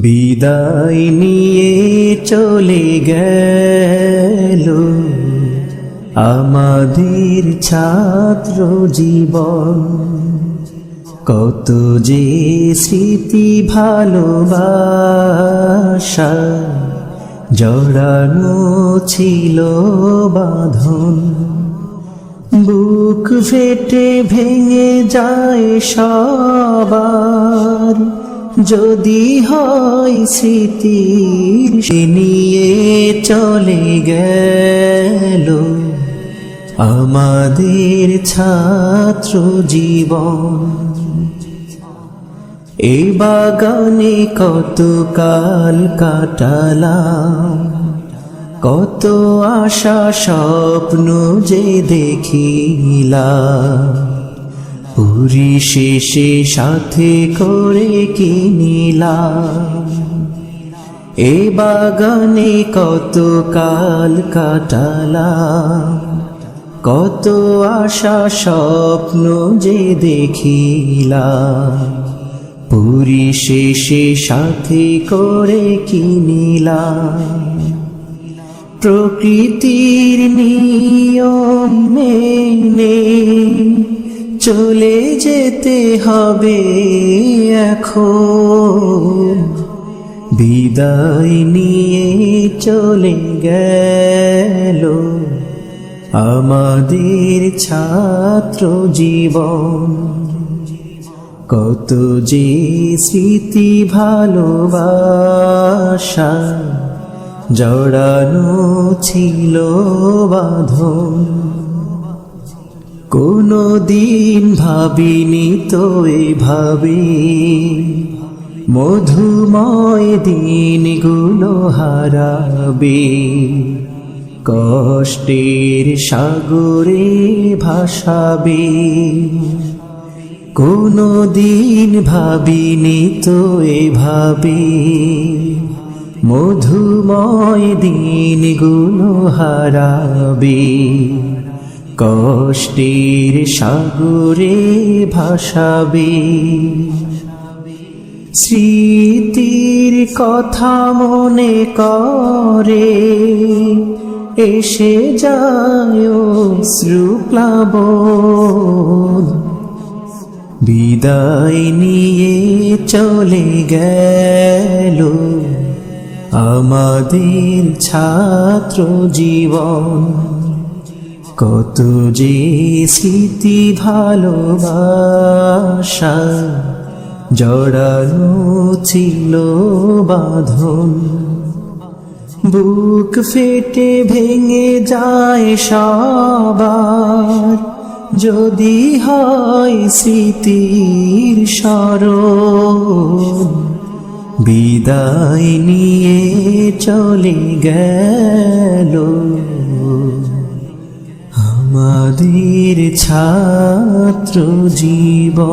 বিদায় নিয়ে চলে গেল। আমাদের ছাত্র জীবন, কত যে স্মৃতি ভালোবাসা, জড়ানো ছিল বাঁধন। বুক ফেটে ভেঙে যায় সবার। যদি হয় স্মৃতি নিয়ে চলে গেল। আমাদের ছাত্র জীবন। এই বাগানে কত কাল কাটালাম। কত আশা স্বপ্ন যে দেখিলাম। পুরী শেষে সাথে করে কিনিলাম এ বাগানে কত কাল কাটালাম? কত আশা স্বপ্ন যে দেখিলাম? পুরী শেষে সাথে করে কিনিলাম প্রকৃতির নিয়ম মেনে চলে যেতে হবে এখন। বিদায় নিয়ে চলে গেল আমাদের ছাত্র জীবন। কত যে স্মৃতি ভালোবাসা জড়ানো ছিল বাঁধন। কোনো দিন ভাবিনি তো এভাবে মধুময় দিনগুলো হারাবে। কষ্টের সাগরে ভাসাবে। কোনো দিন ভাবিনি তো এভাবে মধুময় দিন দিনগুলো হারাবে। কষ্টের সাগরে ভাসাবে। স্মৃতির কথা মনে করে, এসে যায় শ্রুপ্লাবন বিদায় নিয়ে চলে গেল আমাদের ছাত্র জীবন কত যে স্মৃতি ভালোবাসা, জড়ানো ছিল বাঁধন। বুক ফেটে ভেঙে যায় সবার, যদি হয় স্মৃতির স্মরণ। বিদায় নিয়ে চলে গেল। আমাদের ছাত্র জীবন